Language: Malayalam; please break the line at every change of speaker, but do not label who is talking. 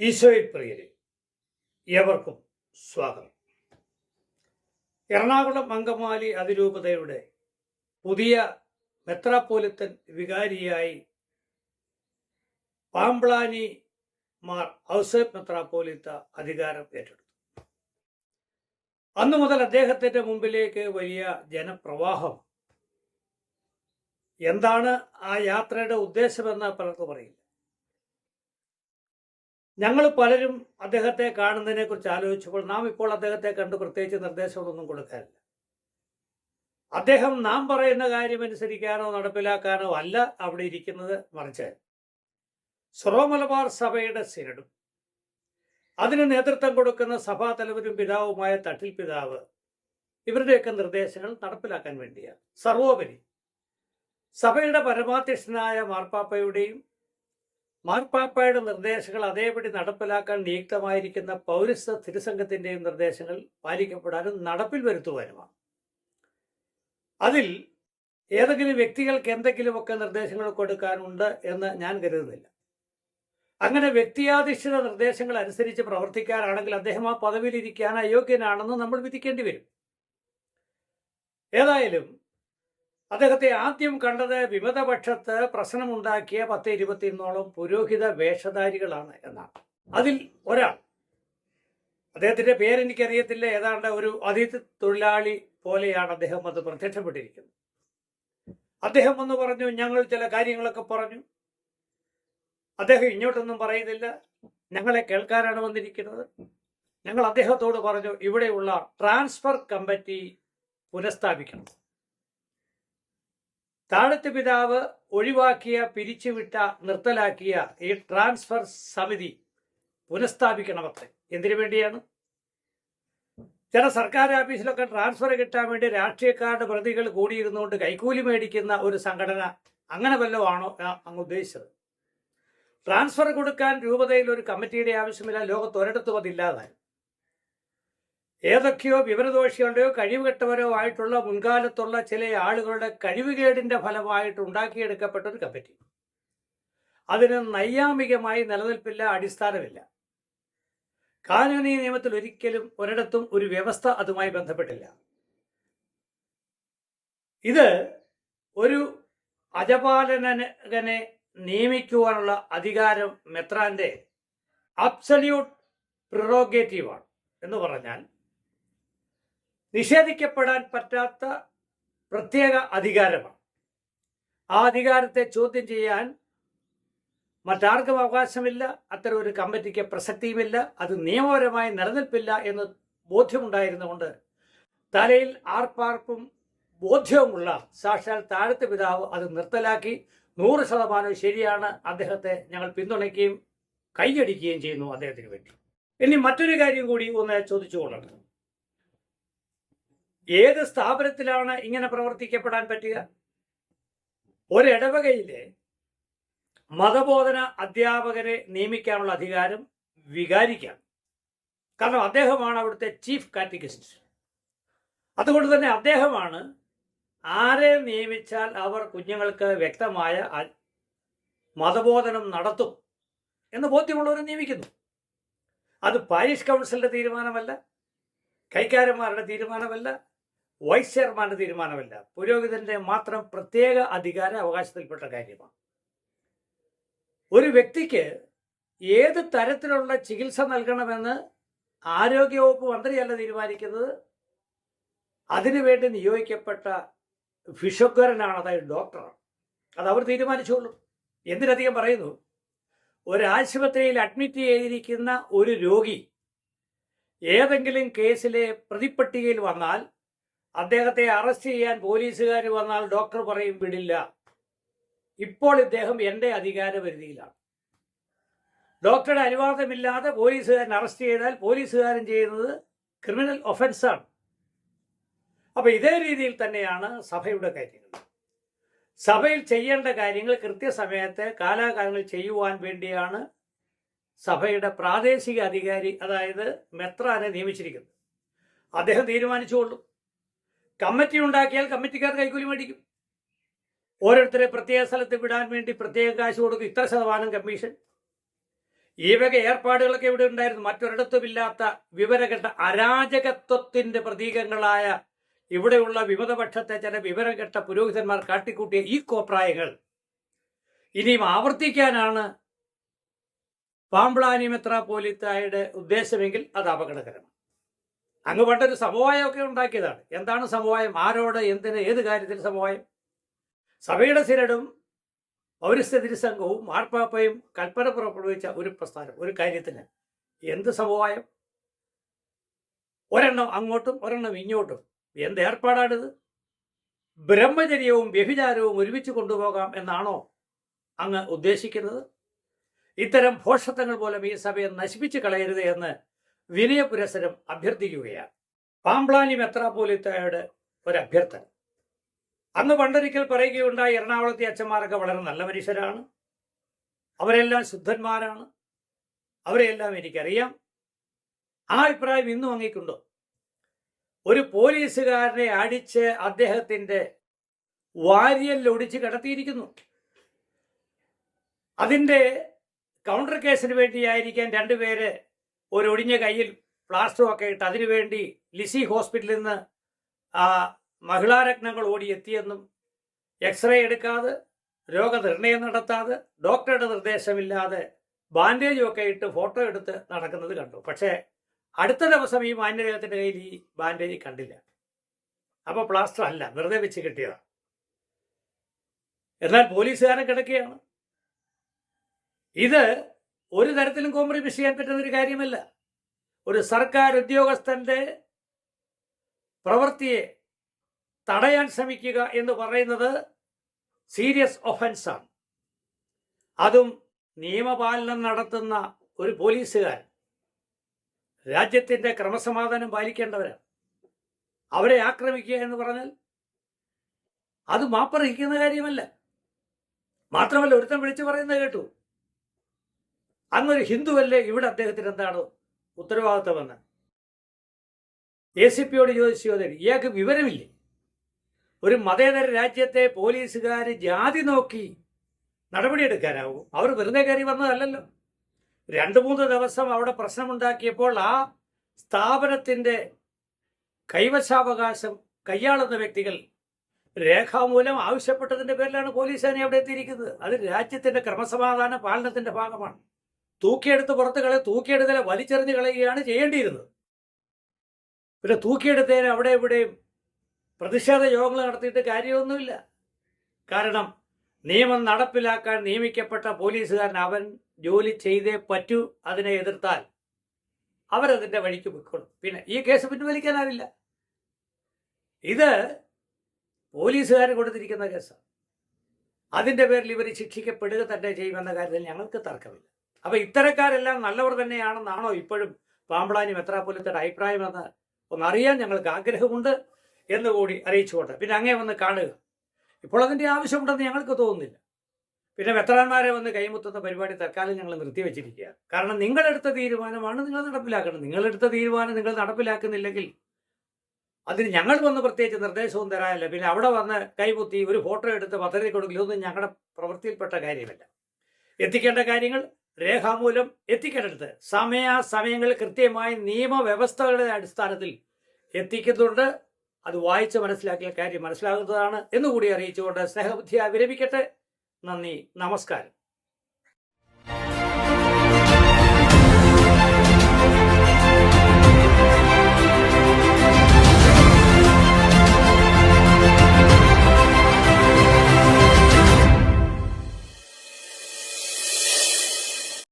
ഈശോയിൽ പ്രിയരെ ഏവർക്കും സ്വാഗതം. എറണാകുളം അങ്കമാലി അതിരൂപതയുടെ പുതിയ മെത്രാപ്പോലിത്തൻ വികാരിയായി പാമ്പ്ളാനി മാർ ഔസേബ് മെത്രാപ്പോലിത്ത അധികാരം ഏറ്റെടുത്തു. അന്നു മുതൽ അദ്ദേഹത്തിന്റെ മുമ്പിലേക്ക് വലിയ ജനപ്രവാഹം. എന്താണ് ആ യാത്രയുടെ ഉദ്ദേശമെന്ന് പലർക്കും പറയില്ല ഞങ്ങൾ പലരും അദ്ദേഹത്തെ കാണുന്നതിനെ കുറിച്ച് ആലോചിച്ചപ്പോൾ നാം ഇപ്പോൾ അദ്ദേഹത്തെ കണ്ട് പ്രത്യേകിച്ച് നിർദ്ദേശങ്ങളൊന്നും കൊടുക്കാറില്ല. അദ്ദേഹം നാം പറയുന്ന കാര്യം അനുസരിക്കാനോ നടപ്പിലാക്കാനോ അല്ല അവിടെ ഇരിക്കുന്നത് മറിച്ച് മലബാർ സഭയുടെ സിനഡും അതിന് നേതൃത്വം കൊടുക്കുന്ന സഭാ തലവരും പിതാവുമായ തട്ടിൽ പിതാവ് ഇവരുടെയൊക്കെ നിർദ്ദേശങ്ങൾ നടപ്പിലാക്കാൻ വേണ്ടിയാണ്. സർവോപരി സഭയുടെ പരമാധ്യക്ഷനായ മാർപ്പാപ്പയുടെയും മാർപ്പാപ്പയുടെ നിർദ്ദേശങ്ങൾ അതേപടി നടപ്പിലാക്കാൻ നിയുക്തമായിരിക്കുന്ന പൗരസ്ത്യ തിരുസംഘത്തിന്റെയും നിർദ്ദേശങ്ങൾ പാലിക്കപ്പെടാനും നടപ്പിൽ വരുത്തുവാനുമാണ്. അതിൽ ഏതെങ്കിലും വ്യക്തികൾക്ക് എന്തെങ്കിലുമൊക്കെ നിർദ്ദേശങ്ങൾ കൊടുക്കാനുണ്ട് എന്ന് ഞാൻ കരുതുന്നില്ല. അങ്ങനെ വ്യക്തിയാധിഷ്ഠിത നിർദ്ദേശങ്ങൾ അനുസരിച്ച് പ്രവർത്തിക്കാനാണെങ്കിൽ അദ്ദേഹം ആ പദവിയിൽ ഇരിക്കാൻ അയോഗ്യനാണെന്ന് നമ്മൾ വിധിക്കേണ്ടി വരും. ഏതായാലും അദ്ദേഹത്തെ ആദ്യം കണ്ടത് വിമതപക്ഷത്ത് പ്രശ്നമുണ്ടാക്കിയ പത്ത് ഇരുപത്തിയൊന്നോളം പുരോഹിത വേഷധാരികളാണ് എന്നാണ്. അതിൽ ഒരാൾ. അദ്ദേഹത്തിന്റെ പേരെനിക്കറിയത്തില്ല. ഏതാണ്ട് ഒരു അതിഥി തൊഴിലാളി പോലെയാണ് അദ്ദേഹം അത് പ്രത്യക്ഷപ്പെട്ടിരിക്കുന്നത്. അദ്ദേഹം വന്ന് പറഞ്ഞു ഞങ്ങൾ ചില കാര്യങ്ങളൊക്കെ പറഞ്ഞു. അദ്ദേഹം ഇങ്ങോട്ടൊന്നും പറയുന്നില്ല. ഞങ്ങളെ കേൾക്കാനാണ് വന്നിരിക്കുന്നത്. ഞങ്ങൾ അദ്ദേഹത്തോട് പറഞ്ഞു ഇവിടെയുള്ള ട്രാൻസ്ഫർ കമ്മിറ്റി പുനഃസ്ഥാപിക്കണം. താഴത്ത് പിതാവ് ഒഴിവാക്കിയ പിരിച്ചുവിട്ട നിർത്തലാക്കിയ ഈ ട്രാൻസ്ഫർ സമിതി പുനഃസ്ഥാപിക്കണമത്രേ. എന്തിനു വേണ്ടിയാണ്? ചില സർക്കാർ ഓഫീസിലൊക്കെ ട്രാൻസ്ഫർ കിട്ടാൻ വേണ്ടി രാഷ്ട്രീയക്കാരുടെ പ്രതികൾ കൂടിയിരുന്നുകൊണ്ട് കൈക്കൂലി മേടിക്കുന്ന ഒരു സംഘടന അങ്ങനെ വല്ലതും ആണോ അങ്ങ് ഉദ്ദേശിച്ചത്? ട്രാൻസ്ഫർ കൊടുക്കാൻ രൂപതയിൽ ഒരു കമ്മിറ്റിയുടെ ആവശ്യമില്ല ലോകത്ത് ഒരിടത്തും അതില്ലാതായി. ഏതൊക്കെയോ വിവരദോഷികളുടെയോ കഴിവുകെട്ടവരോ ആയിട്ടുള്ള മുൻകാലത്തുള്ള ചില ആളുകളുടെ കഴിവുകേടിന്റെ ഫലമായിട്ട് ഉണ്ടാക്കിയെടുക്കപ്പെട്ട ഒരു കമ്മിറ്റി. അതിന് നൈയാമികമായി നിലനിൽപ്പില്ല അടിസ്ഥാനമില്ല. കാനൂനി നിയമത്തിൽ ഒരിക്കലും ഒരിടത്തും ഒരു വ്യവസ്ഥ അതുമായി ബന്ധപ്പെട്ടില്ല. ഇത് ഒരു അജപാലനകനെ നിയമിക്കുവാനുള്ള അധികാരം മെത്രാന്റെ അബ്സല്യൂട്ട് പ്രിറോഗേറ്റീവാണ് എന്ന് പറഞ്ഞാൽ നിഷേധിക്കപ്പെടാൻ പറ്റാത്ത പ്രത്യേക അധികാരമാണ്. ആ അധികാരത്തെ ചോദ്യം ചെയ്യാൻ മറ്റാർക്കും അവകാശമില്ല. അത്തരം ഒരു കമ്മിറ്റിക്ക് പ്രസക്തിയുമില്ല. അത് നിയമപരമായി നിലനിൽപ്പില്ല എന്ന് ബോധ്യമുണ്ടായിരുന്നുകൊണ്ട് തലയിൽ ആർപ്പാർപ്പും ബോധ്യവുമുള്ള സാക്ഷാൽ താഴത്തെ പിതാവ് അത് നിർത്തലാക്കി നൂറ് ശതമാനം ശരിയാണ് അദ്ദേഹത്തെ ഞങ്ങൾ പിന്തുണയ്ക്കുകയും കൈയടിക്കുകയും ചെയ്യുന്നു അദ്ദേഹത്തിന് വേണ്ടി. ഇനി മറ്റൊരു കാര്യം കൂടി ഒന്ന് ചോദിച്ചുകൊള്ളണം ഏത് സ്ഥാപനത്തിലാണ് ഇങ്ങനെ പ്രവർത്തിക്കപ്പെടാൻ പറ്റുക? ഒരിടവകയിലെ മതബോധന അധ്യാപകരെ നിയമിക്കാനുള്ള അധികാരം വികാരിക്കാണ് കാരണം അദ്ദേഹമാണ് അവിടുത്തെ ചീഫ് കാറ്റഗിസ്റ്റ് അതുകൊണ്ട് തന്നെ അദ്ദേഹമാണ് ആരെ നിയമിച്ചാൽ അവർ കുഞ്ഞുങ്ങൾക്ക് വ്യക്തമായ മതബോധനം നടത്തും എന്ന് ബോധ്യമുള്ളവരെ നിയമിക്കുന്നു. അത് പാരീഷ് കൗൺസിലിന്റെ തീരുമാനമല്ല കൈക്കാരന്മാരുടെ തീരുമാനമല്ല വൈസ് ചെയർമാന്റെ തീരുമാനമല്ല. പുരോഹിതന്റെ മാത്രം പ്രത്യേക അധികാര അവകാശത്തിൽപ്പെട്ട കാര്യമാണ്. ഒരു വ്യക്തിക്ക് ഏത് തരത്തിലുള്ള ചികിത്സ നൽകണമെന്ന് ആരോഗ്യവകുപ്പ് മന്ത്രിയല്ല തീരുമാനിക്കുന്നത്? അതിനുവേണ്ടി നിയോഗിക്കപ്പെട്ട ഫിഷക്കരനാണ് അതായത് ഡോക്ടറാണ്. അത് അവർ തീരുമാനിച്ചോളും. എന്തിനധികം പറയുന്നു? ഒരാശുപത്രിയിൽ അഡ്മിറ്റ് ചെയ്തിരിക്കുന്ന ഒരു രോഗി ഏതെങ്കിലും കേസിലെ പ്രതിപ്പട്ടികയിൽ വന്നാൽ അദ്ദേഹത്തെ അറസ്റ്റ് ചെയ്യാൻ പോലീസുകാർ വന്നാൽ ഡോക്ടർ പറയും വിടില്ല. ഇപ്പോൾ ഇദ്ദേഹം എന്റെ അധികാര പരിധിയിലാണ് ഡോക്ടറുടെ അനുവാദമില്ലാതെ പോലീസുകാരൻ അറസ്റ്റ് ചെയ്താൽ പോലീസുകാരൻ ചെയ്യുന്നത് ക്രിമിനൽ ഒഫൻസാണ്. അപ്പോൾ ഇതേ രീതിയിൽ തന്നെയാണ് സഭയുടെ കാര്യങ്ങൾ. സഭയിൽ ചെയ്യേണ്ട കാര്യങ്ങൾ കൃത്യസമയത്ത് കാലാകാലങ്ങൾ ചെയ്യുവാൻ വേണ്ടിയാണ് സഭയുടെ പ്രാദേശിക അധികാരി അതായത് മെത്രാനെ നിയമിച്ചിരിക്കുന്നത്. അദ്ദേഹം തീരുമാനിച്ചുകൊള്ളും. കമ്മിറ്റി ഉണ്ടാക്കിയാൽ കമ്മിറ്റിക്കാർ കൈക്കൂലി മേടിക്കും. ഓരോരുത്തരെ പ്രത്യേക സ്ഥലത്ത് വിടാൻ വേണ്ടി പ്രത്യേക കാശ് കൊടുക്കും. ഇത്ര ശതമാനം കമ്മീഷൻ. ഈ വക ഏർപ്പാടുകളൊക്കെ ഇവിടെ ഉണ്ടായിരുന്നു. മറ്റൊരിടത്തുമില്ലാത്ത വിവരകെട്ട അരാജകത്വത്തിന്റെ പ്രതീകങ്ങളായ ഇവിടെയുള്ള വിമതപക്ഷത്തെ ചില വിവരകെട്ട പുരോഹിതന്മാർ കാട്ടിക്കൂട്ടിയ ഈ കോപ്രായങ്ങൾ ഇനിയും ആവർത്തിക്കാനാണ് പാമ്പ്ളാനി പോലീത്തായുടെ ഉദ്ദേശമെങ്കിൽ അത് അപകടകരമാണ്. അങ്ങ് പണ്ടൊരു സമവായമൊക്കെ ഉണ്ടാക്കിയതാണ്. എന്താണ് സമവായം? ആരോട്? എന്തിന്? ഏത് കാര്യത്തിൽ സമവായം? സഭയുടെ സിരടും പൗരസ്ത്യ തിരുസംഘവും മാർപ്പാപ്പയും കൽപ്പന പുറപ്പെടുവിച്ച ഒരു പ്രസ്ഥാനം ഒരു കാര്യത്തിന് എന്ത് സമവായം? ഒരെണ്ണം അങ്ങോട്ടും ഒരെണ്ണം ഇങ്ങോട്ടും. എന്ത് ഏർപ്പാടാണിത്? ബ്രഹ്മചര്യവും വ്യഭിചാരവും ഒരുമിച്ച് കൊണ്ടുപോകാം എന്നാണോ അങ്ങ് ഉദ്ദേശിക്കുന്നത്? ഇത്തരം ഭോഷത്വങ്ങൾ പോലും ഈ സഭയെ നശിപ്പിച്ചു കളയരുത് എന്ന് വിനയപുരസരം അഭ്യർത്ഥിക്കുകയാണ്. പാമ്പ്ലാനി മെത്രാപ്പോലിത്തയുടെ ഒരു അഭ്യർത്ഥന അന്ന് പണ്ടൊരിക്കൽ പറയുകയുണ്ടായി എറണാകുളത്തെ അച്ഛന്മാരൊക്കെ വളരെ നല്ല മനുഷ്യരാണ്. അവരെല്ലാം ശുദ്ധന്മാരാണ്. അവരെയെല്ലാം എനിക്കറിയാം. ആ അഭിപ്രായം ഇന്നും അങ്ങേക്കുണ്ടോ? ഒരു പോലീസുകാരനെ അടിച്ച് അദ്ദേഹത്തിന്റെ വാരിയൽ ഒടിച്ച് കിടത്തിയിരിക്കുന്നു. അതിന്റെ കൗണ്ടർ കേസിന് വേണ്ടിയായിരിക്കാൻ രണ്ടുപേര് ഒരു ഒടിഞ്ഞ കയ്യിൽ പ്ലാസ്റ്ററും ഒക്കെ ഇട്ട് അതിനുവേണ്ടി ലിസി ഹോസ്പിറ്റലിൽ നിന്ന് ആ മഹിളാരത്നങ്ങൾ ഓടിയെത്തിയെന്നും എക്സ്റേ എടുക്കാതെ രോഗനിർണയം നടത്താതെ ഡോക്ടറുടെ നിർദ്ദേശമില്ലാതെ ബാൻഡേജും ഒക്കെ ഇട്ട് ഫോട്ടോ എടുത്ത് നടക്കുന്നത് കണ്ടു. പക്ഷേ അടുത്ത ദിവസം ഈ മാന്യദേഹത്തിന്റെ കയ്യിൽ ഈ ബാൻഡേജ് കണ്ടില്ല. അപ്പോൾ പ്ലാസ്റ്റർ അല്ല വെറുതെ വെച്ച് കിട്ടിയതാണ്. എന്നാൽ പോലീസുകാരൻ കിടക്കുകയാണ്. ഇത് ഒരു തരത്തിലും കോംപ്രമൈസ് ചെയ്യാൻ പറ്റുന്ന ഒരു കാര്യമല്ല. ഒരു സർക്കാർ ഉദ്യോഗസ്ഥന്റെ പ്രവൃത്തിയെ തടയാൻ ശ്രമിക്കുക എന്ന് പറയുന്നത് സീരിയസ് ഒഫൻസാണ് അതും നിയമപാലനം നടത്തുന്ന ഒരു പോലീസുകാരൻ രാജ്യത്തിന്റെ ക്രമസമാധാനം പാലിക്കേണ്ടവരാണ്. അവരെ ആക്രമിക്കുക എന്ന് പറഞ്ഞാൽ അത് മാപ്പർഹിക്കുന്ന കാര്യമല്ല. മാത്രമല്ല ഒരുത്തൻ വിളിച്ചു പറയുന്നത് കേട്ടു. അങ്ങൊരു ഹിന്ദുവല്ലേ ഇവിടെ അദ്ദേഹത്തിന് എന്താണ് ഉത്തരവാദിത്തമെന്ന് എ സി പിയോട് ചോദിച്ചു ചോദ്യം ഇയാൾക്ക് വിവരമില്ലേ? ഒരു മതേതര രാജ്യത്തെ പോലീസുകാർ ജാതി നോക്കി നടപടിയെടുക്കാനാവും. അവർ വെറുതെ കയറി വന്നതല്ലല്ലോ. രണ്ട് മൂന്ന് ദിവസം അവിടെ പ്രശ്നമുണ്ടാക്കിയപ്പോൾ ആ സ്ഥാപനത്തിന്റെ കൈവശാവകാശം കൈയാളുന്ന വ്യക്തികൾ രേഖാമൂലം ആവശ്യപ്പെട്ടതിന്റെ പേരിലാണ് പോലീസ് സേന അവിടെ എത്തിയിരിക്കുന്നത്. അത് രാജ്യത്തിന്റെ ക്രമസമാധാന പാലനത്തിന്റെ ഭാഗമാണ്. തൂക്കിയെടുത്ത് പുറത്ത് കളെ തൂക്കിയെടുത്തലെ വലിച്ചെറിഞ്ഞ് കളയുകയാണ് ചെയ്യേണ്ടിയിരുന്നത്. പിന്നെ തൂക്കിയെടുത്തതിന് അവിടെ ഇവിടെയും പ്രതിഷേധ യോഗങ്ങൾ നടത്തിയിട്ട് കാര്യമൊന്നുമില്ല. കാരണം നിയമം നടപ്പിലാക്കാൻ നിയമിക്കപ്പെട്ട പോലീസുകാരൻ അവൻ ജോലി ചെയ്തേ പറ്റൂ അതിനെ എതിർത്താൽ അവരതിന്റെ വഴിക്ക് പൊയ്ക്കോളും. പിന്നെ ഈ കേസ് പിൻവലിക്കാനാവില്ല ഇത് പോലീസുകാർ കൊടുത്തിരിക്കുന്ന കേസാണ് അതിന്റെ പേരിൽ ഇവർ ശിക്ഷിക്കപ്പെടുക തന്നെ ചെയ്യുമെന്ന കാര്യത്തിൽ ഞങ്ങൾക്ക് തർക്കമില്ല. അപ്പൊ ഇത്തരക്കാരെല്ലാം നല്ലവർ തന്നെയാണെന്നാണോ ഇപ്പോഴും പാമ്പളാനി മെത്രാപൊലിത്തയുടെ അഭിപ്രായം എന്ന് ഒന്നറിയാൻ ഞങ്ങൾക്ക് ആഗ്രഹമുണ്ട് എന്നുകൂടി അറിയിച്ചുകൊണ്ട്. പിന്നെ അങ്ങേ വന്ന് കാണുക. ഇപ്പോൾ അതിന്റെ ആവശ്യമുണ്ടെന്ന് ഞങ്ങൾക്ക് തോന്നുന്നില്ല. പിന്നെ വെത്തറാന്മാരെ വന്ന് കൈമുത്തുന്ന പരിപാടി തൽക്കാലം ഞങ്ങൾ നിർത്തിവെച്ചിരിക്കുക കാരണം നിങ്ങളെടുത്ത തീരുമാനമാണ് നിങ്ങൾ നടപ്പിലാക്കണം നിങ്ങളെടുത്ത തീരുമാനം നിങ്ങൾ നടപ്പിലാക്കുന്നില്ലെങ്കിൽ അതിന് ഞങ്ങൾ വന്ന് പ്രത്യേകിച്ച് നിർദ്ദേശവും തരാനില്ല. പിന്നെ അവിടെ വന്ന് കൈമുത്തി ഒരു ഫോട്ടോ എടുത്ത് പദ്ധതി കൊടുക്കില്ല ഇതൊന്നും ഞങ്ങളുടെ പ്രവൃത്തിയിൽപ്പെട്ട കാര്യമല്ല. എത്തിക്കേണ്ട കാര്യങ്ങൾ രേഖാമൂലം എത്തിക്കേണ്ടത് സമയാസമയങ്ങൾ കൃത്യമായി നിയമവ്യവസ്ഥകളുടെ അടിസ്ഥാനത്തിൽ എത്തിക്കുന്നുണ്ട് അത് വായിച്ച് മനസ്സിലാക്കിയ കാര്യം മനസ്സിലാകുന്നതാണ്. എന്നുകൂടി അറിയിച്ചുകൊണ്ട് സ്നേഹബുദ്ധിയായി വിരമിക്കട്ടെ. നന്ദി. നമസ്കാരം.